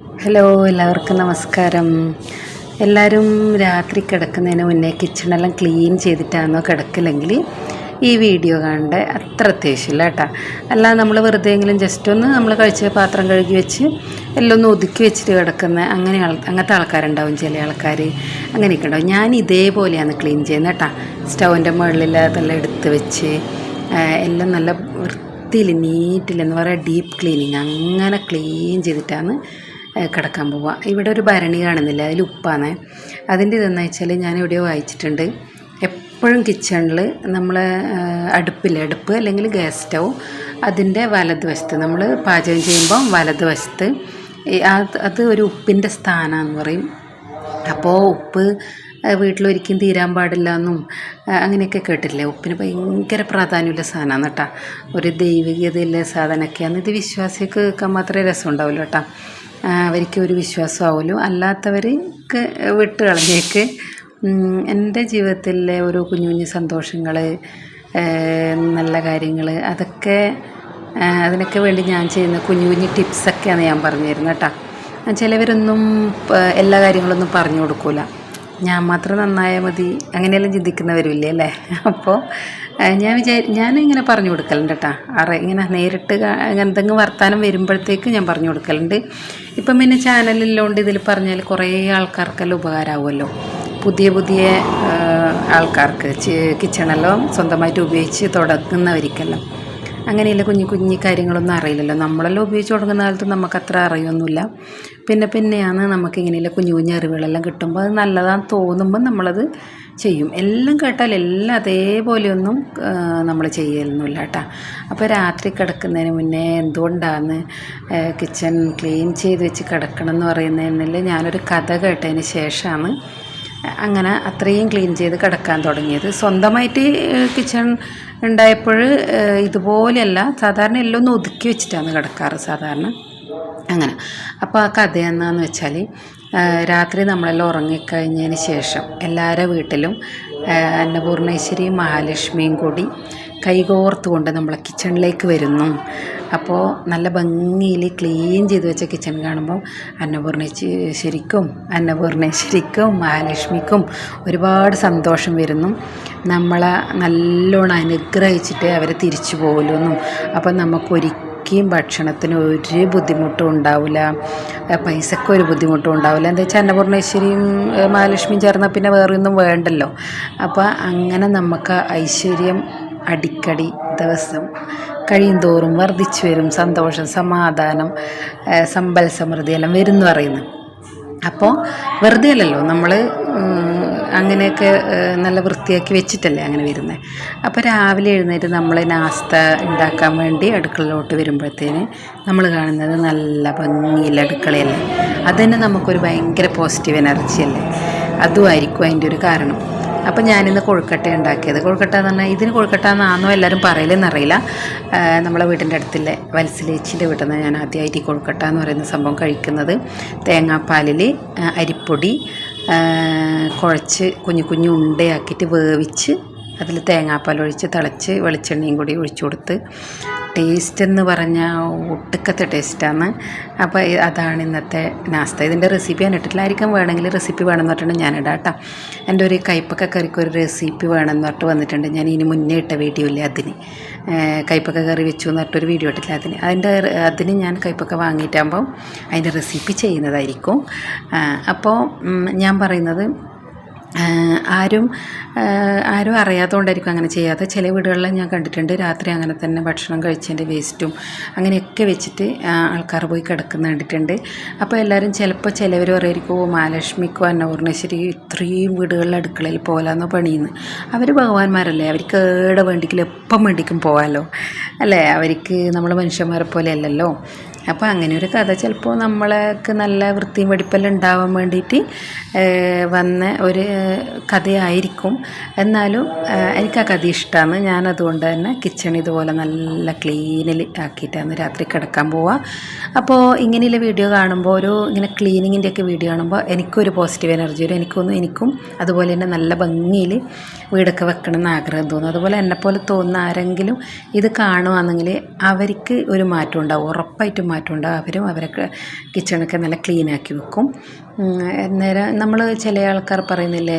Hello എല്ലാവർക്കും നമസ്കാരം. എല്ലാവരും രാത്രി കിടക്കുന്നതിന് മുന്നേ കിച്ചണെല്ലാം ക്ലീൻ ചെയ്തിട്ടാണോ കിടക്കില്ലെങ്കിൽ ഈ വീഡിയോ കാണേണ്ട? അത്ര അത്യാവശ്യമില്ല കേട്ടോ. അല്ല നമ്മൾ വെറുതെ എങ്കിലും ജസ്റ്റ് ഒന്ന് നമ്മൾ കഴിച്ച പാത്രം കഴുകി വെച്ച് എല്ലാം ഒന്ന് ഒതുക്കി വെച്ചിട്ട് കിടക്കുന്ന. അങ്ങനെ അങ്ങനത്തെ ആൾക്കാരുണ്ടാവും ചില ആൾക്കാർ അങ്ങനെയൊക്കെ ഉണ്ടാവും. ഞാൻ ഇതേപോലെയാണ് ക്ലീൻ ചെയ്യുന്നത് കേട്ടോ. സ്റ്റൗവിന്റെ മുകളിൽ അതെല്ലാം എടുത്ത് വെച്ച് എല്ലാം നല്ല വൃത്തിയിൽ നീറ്റിൽ എന്ന് പറയുക ഡീപ്പ് ക്ലീനിങ് അങ്ങനെ ക്ലീൻ ചെയ്തിട്ടാണ് കിടക്കാൻ പോവുക ഇവിടെ ഒരു ഭരണി കാണുന്നില്ല അതിൽ ഉപ്പാണ് അതിന്റെ ഇതെന്ന് വെച്ചാൽ ഞാൻ എവിടെയോ വായിച്ചിട്ടുണ്ട്. എപ്പോഴും കിച്ചണിൽ നമ്മൾ അടുപ്പില്ല അടുപ്പ് അല്ലെങ്കിൽ ഗ്യാസ് സ്റ്റൗ അതിന്റെ വലതുവശത്ത് നമ്മൾ പാചകം ചെയ്യുമ്പോൾ വലതുവശത്ത് അത് ഒരു ഉപ്പിന്റെ സ്ഥാനമെന്ന് പറയും. അപ്പോൾ ഉപ്പ് വീട്ടിലൊരിക്കും തീരാൻ പാടില്ല എന്നും അങ്ങനെയൊക്കെ കേട്ടില്ലേ ഉപ്പിന് ഭയങ്കര പ്രാധാന്യമുള്ള സാധനമാണ് കേട്ടോ. ഒരു ദൈവികതയുള്ള സാധനമൊക്കെയാണ്. ഇത് വിശ്വാസിയൊക്കെ കേൾക്കാൻ മാത്രമേ രസം ഉണ്ടാവുള്ളൂ കേട്ടോ. അവർക്ക് ഒരു വിശ്വാസമാവുമല്ലോ. അല്ലാത്തവർക്ക് വിട്ട് കളഞ്ഞേക്ക്. എന്റെ ജീവിതത്തിലെ ഓരോ കുഞ്ഞു കുഞ്ഞു സന്തോഷങ്ങൾ നല്ല കാര്യങ്ങൾ അതൊക്കെ അതിനൊക്കെ വേണ്ടി ഞാൻ ചെയ്യുന്ന കുഞ്ഞു കുഞ്ഞു ടിപ്സൊക്കെയാണ് ഞാൻ പറഞ്ഞു തരുന്നത് കേട്ടോ. ചിലവരൊന്നും എല്ലാ കാര്യങ്ങളൊന്നും പറഞ്ഞു കൊടുക്കൂല. ഞാൻ മാത്രം നന്നായാൽ മതി. അങ്ങനെയെല്ലാം ചിന്തിക്കുന്നവരുമില്ലേ അല്ലേ? അപ്പോൾ ഞാൻ വിചാരി ഞാനിങ്ങനെ പറഞ്ഞു കൊടുക്കലുണ്ട് കേട്ടോ അറ ഇങ്ങനെ നേരിട്ട് എന്തെങ്കിലും വർത്തമാനം വരുമ്പോഴത്തേക്ക് ഞാൻ പറഞ്ഞു കൊടുക്കലുണ്ട്. ഇപ്പം പിന്നെ ചാനലിലുണ്ട് ഇതിൽ പറഞ്ഞാൽ കുറേ ആൾക്കാർക്കെല്ലാം ഉപകാരമാവുമല്ലോ പുതിയ പുതിയ ആൾക്കാർക്ക്. കിച്ചണെല്ലാം സ്വന്തമായിട്ട് ഉപയോഗിച്ച് തുടങ്ങുന്നവർക്കെല്ലാം അങ്ങനെയുള്ള കുഞ്ഞു കുഞ്ഞു കാര്യങ്ങളൊന്നും അറിയില്ലല്ലോ. നമ്മളെല്ലാം ഉപയോഗിച്ച് തുടങ്ങുന്ന കാലത്ത് നമുക്ക് അത്ര അറിയൊന്നുമില്ല. പിന്നെ പിന്നെയാണ് നമുക്ക് ഇങ്ങനെയുള്ള കുഞ്ഞു കുഞ്ഞു അറിവുകളെല്ലാം കിട്ടുമ്പോൾ അത് നല്ലതാണെന്ന് തോന്നുമ്പോൾ നമ്മളത് ചെയ്യും. എല്ലാം കേട്ടാൽ എല്ലാം അതേപോലെയൊന്നും നമ്മൾ ചെയ്യലൊന്നുമില്ല കേട്ടോ. അപ്പോൾ രാത്രി കിടക്കുന്നതിന് മുന്നേ എന്തുകൊണ്ടാണ് കിച്ചൺ ക്ലീൻ ചെയ്ത് വെച്ച് കിടക്കണം എന്ന് പറയുന്നതിനെല്ലാം ഞാനൊരു കഥ കേട്ടതിന് ശേഷമാണ് അങ്ങനെ അത്രയും ക്ലീൻ ചെയ്ത് കിടക്കാൻ തുടങ്ങിയത്. സ്വന്തമായിട്ട് കിച്ചൺ ഉണ്ടായപ്പോൾ ഇതുപോലെയല്ല സാധാരണ എല്ലാം ഒന്ന് ഒതുക്കി വെച്ചിട്ടാണ് കിടക്കാറ് സാധാരണ. അങ്ങനെ. അപ്പോൾ ആ കഥ എന്നാന്ന് വെച്ചാൽ രാത്രി നമ്മളെല്ലാം ഉറങ്ങിക്കഴിഞ്ഞതിന് ശേഷം എല്ലാവരുടെ വീട്ടിലും അന്നപൂർണേശ്വരിയും മഹാലക്ഷ്മിയും കൂടി കൈകോർത്തുകൊണ്ട് നമ്മളെ കിച്ചണിലേക്ക് വരുന്നു. അപ്പോൾ നല്ല ഭംഗിയിൽ ക്ലീൻ ചെയ്ത് വെച്ച കിച്ചൺ കാണുമ്പോൾ അന്നപൂർണേശ്വരിക്കും അന്നപൂർണേശ്വരിക്കും മഹാലക്ഷ്മിക്കും ഒരുപാട് സന്തോഷം വരുന്നു. നമ്മളെ നല്ലോണം അനുഗ്രഹിച്ചിട്ട് അവരെ തിരിച്ചു പോകലൊന്നും. അപ്പം നമുക്കൊരിക്കലും ഭക്ഷണത്തിന് ഒരു ബുദ്ധിമുട്ടും ഉണ്ടാവില്ല. ഏഹ് പൈസക്ക് ഒരു ബുദ്ധിമുട്ടും ഉണ്ടാവില്ല. എന്താ വെച്ചാൽ അന്നപൂർണേശ്വരിയും മഹാലക്ഷ്മിയും ചേർന്നാൽ പിന്നെ വേറെ ഒന്നും വേണ്ടല്ലോ. അപ്പോൾ അങ്ങനെ നമുക്ക് ഐശ്വര്യം അടിക്കടി ദിവസം കഴിയും തോറും വർദ്ധിച്ചു വരും. സന്തോഷം സമാധാനം സമ്പൽ സമൃദ്ധി എല്ലാം വരും എന്ന് പറയുന്നു. അപ്പോൾ വെറുതെ അല്ലല്ലോ നമ്മൾ അങ്ങനെയൊക്കെ നല്ല വൃത്തിയാക്കി വെച്ചിട്ടല്ലേ അങ്ങനെ വരുന്നത് അപ്പോൾ രാവിലെ എഴുന്നേറ്റ് നമ്മൾ നാസ്ത ഉണ്ടാക്കാൻ വേണ്ടി അടുക്കളയിലോട്ട് വരുമ്പോഴത്തേന് നമ്മൾ കാണുന്നത് നല്ല ഭംഗിയുള്ള അടുക്കളയല്ലേ. അതുതന്നെ നമുക്കൊരു ഭയങ്കര പോസിറ്റീവ് എനർജി അല്ലേ. അതുമായിരിക്കും അതിന്റെ ഒരു കാരണം. അപ്പം ഞാനിന്ന് കൊഴുക്കട്ട ഉണ്ടാക്കിയത്. കൊഴുക്കട്ട എന്ന് പറഞ്ഞാൽ ഇതിന് കൊഴുക്കട്ട എന്നാണോ എല്ലാവരും പറയലെന്നറിയില്ല നമ്മളെ വീടിന്റെ അടുത്തില്ലേ വത്സലേച്ചിന്റെ വീട്ടിൽ നിന്ന് ഞാൻ ആദ്യമായിട്ട് ഈ കൊഴുക്കട്ട എന്ന് പറയുന്ന സംഭവം കഴിക്കുന്നത്. തേങ്ങാപ്പാലിൽ അരിപ്പൊടി കുഴച്ച് കുഞ്ഞു കുഞ്ഞു ഉണ്ടയാക്കിയിട്ട് വേവിച്ച് അതിൽ തേങ്ങാപ്പാൽ ഒഴിച്ച് തിളച്ച് വെളിച്ചെണ്ണയും കൂടി ഒഴിച്ചു കൊടുത്ത് ടേസ്റ്റ് എന്ന് പറഞ്ഞാൽ ഒട്ടുക്കത്തെ ടേസ്റ്റാണ് അപ്പോൾ അതാണ് ഇന്നത്തെ നാസ്ത. ഇതിന്റെ റെസിപ്പി ഞാൻ ഇട്ടിട്ടില്ലായിരിക്കും. വേണമെങ്കിൽ റെസിപ്പി വേണമെന്ന് പറഞ്ഞിട്ടുണ്ട്. ഞാൻ ഇടാം കേട്ടോ എന്റെ ഒരു കൈപ്പക്ക കറിക്ക് ഒരു റെസിപ്പി വേണമെന്ന് പറഞ്ഞിട്ട് വന്നിട്ടുണ്ട്. ഞാൻ ഇനി മുന്നേ ഇട്ട വീഡിയോ ഇല്ലേ അതിന്. കയ്പ്പക്ക കറി വെച്ചു എന്ന് പറഞ്ഞിട്ടൊരു വീഡിയോ ഇട്ടില്ല അതിന്. അതിന്റെ അതിന് ഞാൻ കൈപ്പക്ക വാങ്ങിയിട്ടാകുമ്പോൾ അതിന്റെ റെസിപ്പി ചെയ്യുന്നതായിരിക്കും. അപ്പോൾ ഞാൻ പറയുന്നത് ആരും ആരും അറിയാത്തതുകൊണ്ടായിരിക്കും അങ്ങനെ ചെയ്യാതെ ചില വീടുകളിൽ ഞാൻ കണ്ടിട്ടുണ്ട്. രാത്രി അങ്ങനെ തന്നെ ഭക്ഷണം കഴിച്ചതിന്റെ വേസ്റ്റും അങ്ങനെയൊക്കെ വെച്ചിട്ട് ആൾക്കാർ പോയി കിടക്കുന്ന കണ്ടിട്ടുണ്ട്. അപ്പോൾ എല്ലാവരും ചിലപ്പോൾ ചിലവർ പറയായിരിക്കും "ഓ, മഹാലക്ഷ്മിക്കോ അന്നപൂർണേശ്വരി ഇത്രയും വീടുകളിൽ അടുക്കളയിൽ പോലാന്നോ പണിയുന്നു. അവർ ഭഗവാന്മാരല്ലേ? അവർക്ക് ഏടെ വേണ്ടിക്കും എപ്പം വേണ്ടിക്കും പോകാമല്ലോ അല്ലേ? അവർക്ക് നമ്മൾ മനുഷ്യന്മാരെ പോലെ അല്ലല്ലോ? അപ്പോൾ അങ്ങനെ ഒരു കഥ ചിലപ്പോൾ നമ്മളക്ക് നല്ല വൃത്തിയും വെടിപ്പെല്ലാം ഉണ്ടാവാൻ വേണ്ടിയിട്ട് വന്ന ഒരു കഥയായിരിക്കും. എന്നാലും എനിക്ക് ആ കഥ ഇഷ്ടമാണ് ഞാൻ അതുകൊണ്ട് തന്നെ കിച്ചൺ ഇതുപോലെ നല്ല ക്ലീനിൽ ആക്കിയിട്ടാണ് രാത്രി കിടക്കാൻ പോവുക അപ്പോൾ ഇങ്ങനെയുള്ള വീഡിയോ കാണുമ്പോൾ ഒരു ഇങ്ങനെ ക്ലീനിങ്ങിന്റെ ഒക്കെ വീഡിയോ കാണുമ്പോൾ എനിക്കൊരു പോസിറ്റീവ് എനർജി വരും. എനിക്കൊന്നും എനിക്കും അതുപോലെ തന്നെ നല്ല ഭംഗിയിൽ വീടൊക്കെ വെക്കണം എന്ന് ആഗ്രഹം തോന്നും. അതുപോലെ എന്നെപ്പോലെ തോന്നുന്ന ആരെങ്കിലും ഇത് കാണുകയാണെങ്കിൽ അവർക്ക് ഒരു മാറ്റം ഉണ്ടാവും. ഉറപ്പായിട്ടും മാറ്റം ഉണ്ടാകും അവരും അവരൊക്കെ കിച്ചണൊക്കെ നല്ല ക്ലീൻ ആക്കി വെക്കും. അന്നേരം നമ്മൾ ചില ആൾക്കാർ പറയുന്നില്ലേ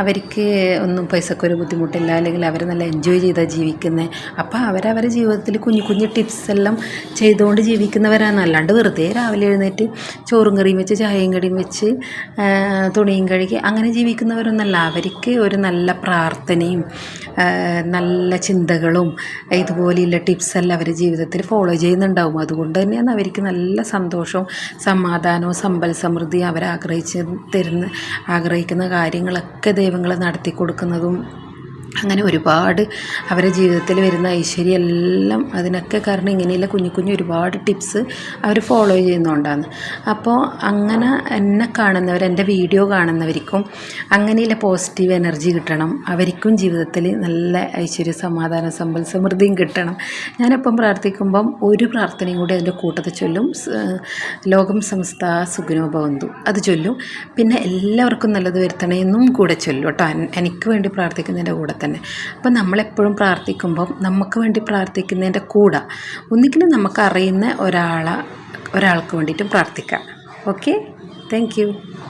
അവർക്ക് ഒന്നും പൈസക്കൊരു ബുദ്ധിമുട്ടില്ല അല്ലെങ്കിൽ അവർ നല്ല എൻജോയ് ചെയ്താൽ ജീവിക്കുന്നത് അപ്പോൾ അവരവരുടെ ജീവിതത്തിൽ കുഞ്ഞു കുഞ്ഞു ടിപ്സ് എല്ലാം ചെയ്തുകൊണ്ട് ജീവിക്കുന്നവരാണ്. അല്ലാണ്ട് വെറുതെ രാവിലെ എഴുന്നേറ്റ് ചോറും കറിയും വെച്ച് ചായയും കടിയും വെച്ച് തുണിയും കഴുകി അങ്ങനെ ജീവിക്കുന്നവരൊന്നല്ല. അവർക്ക് ഒരു നല്ല പ്രാർത്ഥനയും നല്ല ചിന്തകളും ഇതുപോലെയുള്ള ടിപ്സ് എല്ലാം അവർ ജീവിതത്തിൽ ഫോളോ ചെയ്യുന്നുണ്ടാവും. അതുകൊണ്ട് തന്നെയാണ് അവർക്ക് നല്ല സന്തോഷവും സമാധാനവും സമ്പൽ സമൃദ്ധിയും അവരാഗ്രഹിച്ച് തരുന്ന ആഗ്രഹിക്കുന്ന കാര്യങ്ങളൊക്കെ ദൈവങ്ങൾ നടത്തി കൊടുക്കുന്നതും അങ്ങനെ ഒരുപാട് അവരെ ജീവിതത്തിൽ വരുന്ന ഐശ്വര്യം എല്ലാം അതിനൊക്കെ കാരണം ഇങ്ങനെയുള്ള കുഞ്ഞു കുഞ്ഞു ഒരുപാട് ടിപ്സ് അവർ ഫോളോ ചെയ്യുന്നതുകൊണ്ടാണ് അപ്പോൾ അങ്ങനെ എന്നെ കാണുന്നവർ എന്റെ വീഡിയോ കാണുന്നവർക്കും അങ്ങനെയുള്ള പോസിറ്റീവ് എനർജി കിട്ടണം. അവർക്കും ജീവിതത്തിൽ നല്ല ഐശ്വര്യ സമാധാനം സമ്പൽ സമൃദ്ധിയും കിട്ടണം. ഞാനിപ്പം പ്രാർത്ഥിക്കുമ്പം ഒരു പ്രാർത്ഥനയും കൂടി അതിന്റെ കൂട്ടത്തിൽ ചൊല്ലും. ലോകം സംസ്ഥ സുഖനോ ഭവന്തു. അത് ചൊല്ലും. പിന്നെ എല്ലാവർക്കും നല്ലത് വരുത്തണമെന്നും കൂടെ ചൊല്ലും കേട്ടോ. എനിക്ക് വേണ്ടി പ്രാർത്ഥിക്കുന്നതിന്റെ കൂടെ തന്നെ. അപ്പം നമ്മളെപ്പോഴും പ്രാർത്ഥിക്കുമ്പം നമുക്ക് വേണ്ടി പ്രാർത്ഥിക്കുന്നതിന്റെ കൂടെ ഒന്നിക്കിനും നമുക്കറിയുന്ന ഒരാളെ ഒരാൾക്ക് വേണ്ടിയിട്ടും പ്രാർത്ഥിക്കാം. Okay thank